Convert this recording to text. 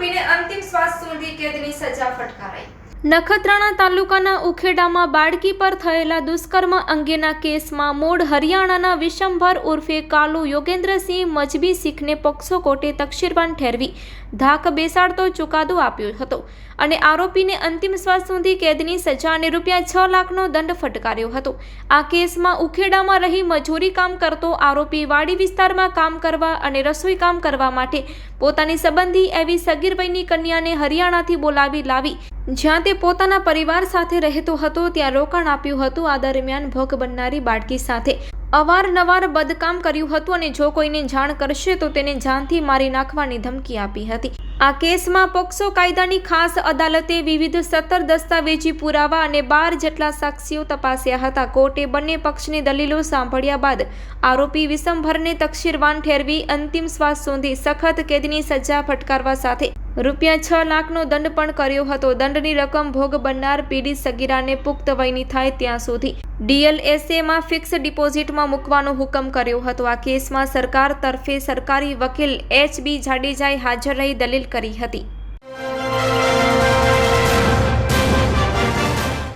આપીને અંતિમ શ્વાસ સુધી કેદની સજા ફટકારાઈ. નખત્રાણા તાલુકાના ઉખેડામાં બાળકી પર થયેલા દુષ્કર્મ અંગેના કેસમાં મૂળ હરિયાણાના વિશંભર ઉર્ફે કાલુ યોગેન્દ્રસિંહ મજબી શીખને પોક્સો કોર્ટે તકશીરવાન ઠેરવી ધાક બેસાડતો ચુકાદો આપ્યો હતો અને આરોપીને અંતિમ શ્વાસ સુધી કેદની સજા અને રૂપિયા છ લાખનો દંડ ફટકાર્યો હતો. આ કેસમાં ઉખેડામાં રહી મજૂરી કામ કરતો આરોપી વાડી વિસ્તારમાં કામ કરવા અને રસોઈ કામ કરવા માટે પોતાની સંબંધી એવી સગીરભાઈની કન્યાને હરિયાણાથી બોલાવી લાવી જ્યાં તે પોતાના પરિવાર સાથે રહેતો હતો, ત્યાં રોકાણ આપ્યું હતું. આ દરમિયાન ભોગ બનનારી બાળકી સાથે અવારનવાર બદકામ કર્યું હતું અને જો કોઈને જાણ કરશે, તો તેને જાનથી મારી નાખવાની ધમકી આપી હતી. આ કેસમાં પોક્સો કાયદાની ખાસ અદાલતે વિવિધ સત્તર દસ્તાવેજી પુરાવા અને બાર જેટલા સાક્ષીઓ તપાસ્યા હતા. કોર્ટે બંને પક્ષની દલીલો સાંભળ્યા બાદ આરોપી વિસંભરને તકશીરવાન ઠેરવી અંતિમ શ્વાસ સુધી સખત કેદની સજા ફટકારવા સાથે રૂપિયા છ લાખનો દંડ પણ કર્યો હતો. દંડની રકમ ભોગ બનનાર પીડિત સગીરાને પુખ્ત વયની થાય ત્યાં સુધી. ડીએલએસએમાં ફિક્સ ડિપોઝિટમાં મૂકવાનો હુકમ કર્યો હતો. આ કેસમાં સરકાર તરફે સરકારી વકીલ એચ બી જાડેજાએ હાજર રહી દલીલ કરી હતી.